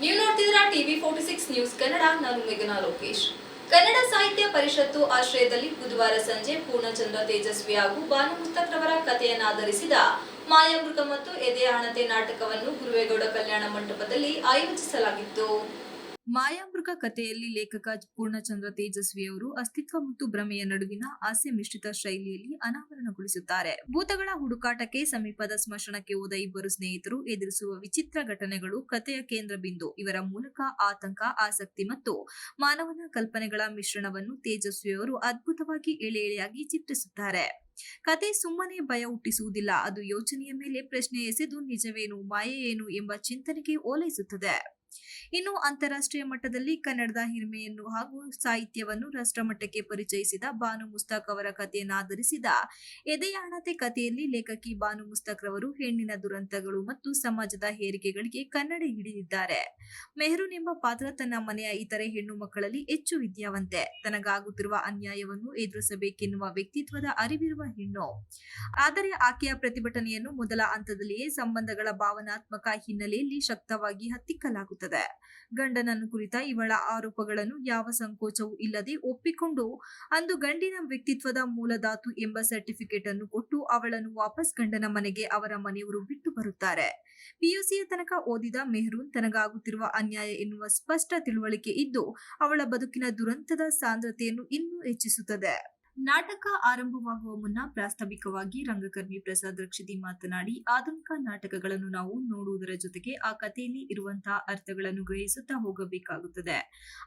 ನೀವು ನೋಡ್ತಿದ್ರ TV forty six news Kannada, ನಾನು ಮೇಘನಾ ಲೋಕೇಶ್. ಕನ್ನಡ ಸಾಹಿತ್ಯ ಪರಿಷತ್ತು ಆಶ್ರಯದಲ್ಲಿ ಬುಧವಾರ ಸಂಜೆ ಪೂರ್ಣಚಂದ್ರ ತೇಜಸ್ವಿ ಹಾಗೂ ಭಾನುಮುಸ್ತಕ್ರವರ ಕಥೆಯನ್ನಾಧರಿಸಿದ ಮಾಯಾಮೃಗ ಮತ್ತು ಎದೆಯ ಹಣತೆ ನಾಟಕವನ್ನು ಗುರುವೇಗೌಡ ಕಲ್ಯಾಣ ಮಂಟಪದಲ್ಲಿ ಆಯೋಜಿಸಲಾಗಿತ್ತು. ಮಾಯಾಮೃಗ ಕಥೆಯಲ್ಲಿ ಲೇಖಕ ಪೂರ್ಣಚಂದ್ರ ತೇಜಸ್ವಿ ಅವರು ಅಸ್ತಿತ್ವ ಮತ್ತು ಭ್ರಮೆಯ ನಡುವಿನ ಹಾಸ್ಯ ಮಿಶ್ರಿತ ಶೈಲಿಯಲ್ಲಿ ಅನಾವರಣಗೊಳಿಸುತ್ತಾರೆ. ಭೂತಗಳ ಹುಡುಕಾಟಕ್ಕೆ ಸಮೀಪದ ಸ್ಮಶಾನಕ್ಕೆ ಹೋದ ಇಬ್ಬರು ಸ್ನೇಹಿತರು ಎದುರಿಸುವ ವಿಚಿತ್ರ ಘಟನೆಗಳು ಕಥೆಯ ಕೇಂದ್ರ ಬಿಂದು. ಇವರ ಮೂಲಕ ಆತಂಕ, ಆಸಕ್ತಿ ಮತ್ತು ಮಾನವನ ಕಲ್ಪನೆಗಳ ಮಿಶ್ರಣವನ್ನು ತೇಜಸ್ವಿ ಅವರು ಅದ್ಭುತವಾಗಿ ಎಳೆ ಎಳೆಯಾಗಿ ಚಿತ್ರಿಸುತ್ತಾರೆ. ಕತೆ ಸುಮ್ಮನೆ ಭಯ ಹುಟ್ಟಿಸುವುದಿಲ್ಲ, ಅದು ಯೋಚನೆಯ ಮೇಲೆ ಪ್ರಶ್ನೆ ಎಸೆದು ನಿಜವೇನು ಮಾಯೆ ಏನು ಎಂಬ ಚಿಂತನೆಗೆ ಓಲೈಸುತ್ತದೆ. ಇನ್ನು ಅಂತಾರಾಷ್ಟ್ರೀಯ ಮಟ್ಟದಲ್ಲಿ ಕನ್ನಡದ ಹಿರಿಮೆಯನ್ನು ಹಾಗೂ ಸಾಹಿತ್ಯವನ್ನು ರಾಷ್ಟ್ರಮಟ್ಟಕ್ಕೆ ಪರಿಚಯಿಸಿದ ಬಾನು ಮುಸ್ತಾಕ್ ಅವರ ಕಥೆಯನ್ನಾಧರಿಸಿದ ಎದೆಯಾಣತೆ ಕಥೆಯಲ್ಲಿ ಲೇಖಕಿ ಬಾನು ಮುಸ್ತಾಕ್ ರವರು ಹೆಣ್ಣಿನ ದುರಂತಗಳು ಮತ್ತು ಸಮಾಜದ ಹೇರಿಕೆಗಳಿಗೆ ಕನ್ನಡ ಹಿಡಿದಿದ್ದಾರೆ. ಮೆಹರೂನ್ ಎಂಬ ಪಾತ್ರ ತನ್ನ ಮನೆಯ ಇತರೆ ಹೆಣ್ಣು ಮಕ್ಕಳಲ್ಲಿ ಹೆಚ್ಚು ವಿದ್ಯಾವಂತೆ. ತನಗಾಗುತ್ತಿರುವ ಅನ್ಯಾಯವನ್ನು ಎದುರಿಸಬೇಕೆನ್ನುವ ವ್ಯಕ್ತಿತ್ವದ ಅರಿವಿರುವ ಹೆಣ್ಣು. ಆದರೆ ಆಕೆಯ ಪ್ರತಿಭಟನೆಯನ್ನು ಮೊದಲ ಹಂತದಲ್ಲಿಯೇ ಸಂಬಂಧಗಳ ಭಾವನಾತ್ಮಕ ಹಿನ್ನೆಲೆಯಲ್ಲಿ ಶಕ್ತವಾಗಿ ಹತ್ತಿಕ್ಕಲಾಗುತ್ತದೆ ಗಂಡನನ್ನು ಕುರಿತ ಇವಳ ಆರೋಪಗಳನ್ನು ಯಾವ ಸಂಕೋಚವೂ ಇಲ್ಲದೆ ಒಪ್ಪಿಕೊಂಡು, ಅಂದು ಗಂಡಿನ ವ್ಯಕ್ತಿತ್ವದ ಮೂಲಧಾತು ಎಂಬ ಸರ್ಟಿಫಿಕೇಟ್ ಅನ್ನು ಕೊಟ್ಟು ಅವಳನ್ನು ವಾಪಸ್ ಗಂಡನ ಮನೆಗೆ ಅವರ ಮನೆಯವರು ಬಿಟ್ಟು ಬರುತ್ತಾರೆ. ಪಿಯುಸಿಯ ತನಕ ಓದಿದ ಮೆಹರೂನ್ ತನಗಾಗುತ್ತಿರುವ ಅನ್ಯಾಯ ಎನ್ನುವ ಸ್ಪಷ್ಟ ತಿಳುವಳಿಕೆ ಇದ್ದು, ಅವಳ ಬದುಕಿನ ದುರಂತದ ಸಾಂದ್ರತೆಯನ್ನು ಇನ್ನೂ ಹೆಚ್ಚಿಸುತ್ತದೆ. ನಾಟಕ ಆರಂಭವಾಗುವ ಮುನ್ನ ಪ್ರಾಸ್ತಾವಿಕವಾಗಿ ರಂಗಕರ್ಮಿ ಪ್ರಸಾದ್ ರಕ್ಷಿತಿ ಮಾತನಾಡಿ, ಆಧುನಿಕ ನಾಟಕಗಳನ್ನು ನಾವು ನೋಡುವುದರ ಜೊತೆಗೆ ಆ ಕಥೆಯಲ್ಲಿ ಇರುವಂತಹ ಅರ್ಥಗಳನ್ನು ಗ್ರಹಿಸುತ್ತಾ ಹೋಗಬೇಕಾಗುತ್ತದೆ.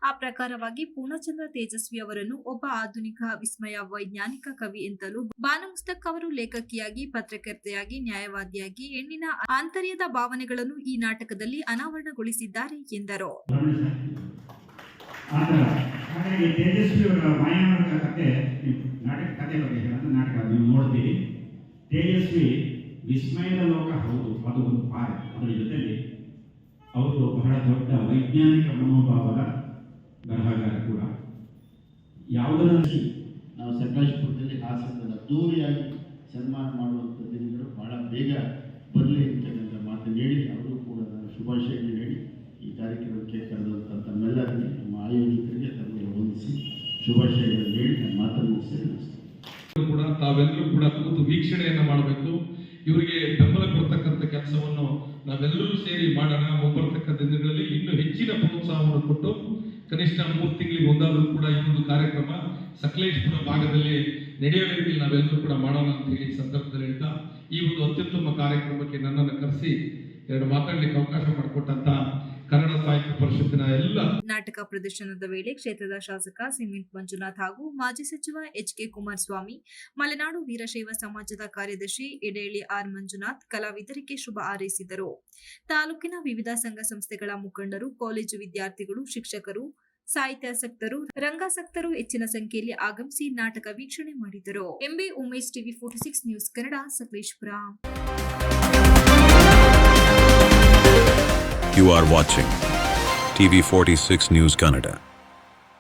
ಆ ಪ್ರಕಾರವಾಗಿ ಪೂರ್ಣಚಂದ್ರ ತೇಜಸ್ವಿ ಅವರನ್ನು ಒಬ್ಬ ಆಧುನಿಕ, ವಿಸ್ಮಯ, ವೈಜ್ಞಾನಿಕ ಕವಿ ಎಂತಲೂ ಬಾನಮುಸ್ತಕ್ ಅವರು ಲೇಖಕಿಯಾಗಿ, ಪತ್ರಕರ್ತೆಯಾಗಿ, ನ್ಯಾಯವಾದಿಯಾಗಿ ಹೆಣ್ಣಿನ ಆಂತರ್ಯದ ಭಾವನೆಗಳನ್ನು ಈ ನಾಟಕದಲ್ಲಿ ಅನಾವರಣಗೊಳಿಸಿದ್ದಾರೆ ಎಂದರು ಆ ಥರ ಹಾಗಾಗಿ ತೇಜಸ್ವಿ ಅವರ ಮಾಯಾಮೃಗ ಕತೆ ನೀವು ನಾಟಕ ಕತೆ ಬಗ್ಗೆ ಹೇಳೋದು ನಾಟಕ ನೀವು ನೋಡ್ತೀರಿ ತೇಜಸ್ವಿ ವಿಸ್ಮಯದ ಲೋಕ ಹೌದು, ಅದು ಒಂದು ಪಾಯ ಅದರ ಜೊತೆಗೆ ಅವರು ಬಹಳ ದೊಡ್ಡ ವೈಜ್ಞಾನಿಕ ಮನೋಭಾವದ ಬರಹಗಾರ ಕೂಡ. ಯಾವುದರಲ್ಲಿ ನಾವು ಸಕಾಶಪುರದಲ್ಲಿ ಹಾಸನದಲ್ಲಿ ಅದ್ದೂರಿಯಾಗಿ ಸನ್ಮಾನ ಮಾಡುವಂಥ ದಿನಗಳು ಬಹಳ ಬೇಗ ಬರಲಿ ಅಂತಕ್ಕಂಥ ಮಾತನ್ನು ಹೇಳಿ ಅವರು ಕೂಡ ನಾನು ಶುಭಾಶಯಗಳು ಹೇಳಿ ಈ ಕಾರ್ಯಕ್ರಮಕ್ಕೆ ಕರೆದಂಥ ತಮ್ಮೆಲ್ಲರಿಗೆ ನಮ್ಮ ಆಯೋಜಕರಿಗೆ ತಮಗೆ ವಂದಿಸಿ ಶುಭಾಶಯಗಳನ್ನು ತಾವೆಲ್ಲರೂ ಕೂಡ ಕೂತು ವೀಕ್ಷಣೆಯನ್ನ ಮಾಡಬೇಕು. ಇವರಿಗೆ ಬೆಂಬಲ ಕೊಡ್ತಕ್ಕಂಥ ಕೆಲಸವನ್ನು ನಾವೆಲ್ಲರೂ ಸೇರಿ ಮಾಡೋಣ. ಮುಂಬರ್ತಕ್ಕಂಥ ದಿನಗಳಲ್ಲಿ ಇನ್ನೂ ಹೆಚ್ಚಿನ ಪ್ರೋತ್ಸಾಹವನ್ನು ಕೊಟ್ಟು ಕನಿಷ್ಠ ಮೂರು ತಿಂಗಳಿಗೆ ಒಂದಾದರೂ ಕೂಡ ಈ ಒಂದು ಕಾರ್ಯಕ್ರಮ ಸಕಲೇಶ್ಪುರ ಭಾಗದಲ್ಲಿ ನಡೆಯೋ ರೀತಿಯಲ್ಲಿ ನಾವೆಲ್ಲರೂ ಕೂಡ ಮಾಡೋಣ ಅಂತ ಹೇಳಿ ಸಂದರ್ಭದಲ್ಲಿ ಹೇಳ್ತಾ, ಈ ಒಂದು ಅತ್ಯುತ್ತಮ ಕಾರ್ಯಕ್ರಮಕ್ಕೆ ನನ್ನನ್ನು ಕರೆಸಿ ಎರಡು ಮಾತಾಡಲಿಕ್ಕೆ ಅವಕಾಶ ಮಾಡಿಕೊಟ್ಟಂತ ಕನ್ನಡ ಸಾಹಿತ್ಯ ಪರಿಷತ್ತಿನ ಎಲ್ಲ ನಾಟಕ ಪ್ರದರ್ಶನದ ವೇಳೆ ಕ್ಷೇತ್ರದ ಶಾಸಕ ಸಿಮೆಂಟ್ ಮಂಜುನಾಥ್ ಹಾಗೂ ಮಾಜಿ ಸಚಿವ ಎಚ್ ಕೆ ಕುಮಾರಸ್ವಾಮಿ, ಮಲೆನಾಡು ವೀರಶೈವ ಸಮಾಜದ ಕಾರ್ಯದರ್ಶಿ ಎಡೇಳಿ ಆರ್ ಮಂಜುನಾಥ್ ಕಲಾವಿದರಿಗೆ ಶುಭ ಹಾರೈಸಿದರು. ತಾಲೂಕಿನ ವಿವಿಧ ಸಂಘ ಸಂಸ್ಥೆಗಳ ಮುಖಂಡರು, ಕಾಲೇಜು ವಿದ್ಯಾರ್ಥಿಗಳು, ಶಿಕ್ಷಕರು ಸಾಹಿತ್ಯಾಸಕ್ತರು ರಂಗಾಸಕ್ತರು ಹೆಚ್ಚಿನ ಸಂಖ್ಯೆಯಲ್ಲಿ ಆಗಮಿಸಿ ನಾಟಕ ವೀಕ್ಷಣೆ ಮಾಡಿದರು. MB Umesh TV forty six news Kannada, Sakleshpur. You TV46 News Canada.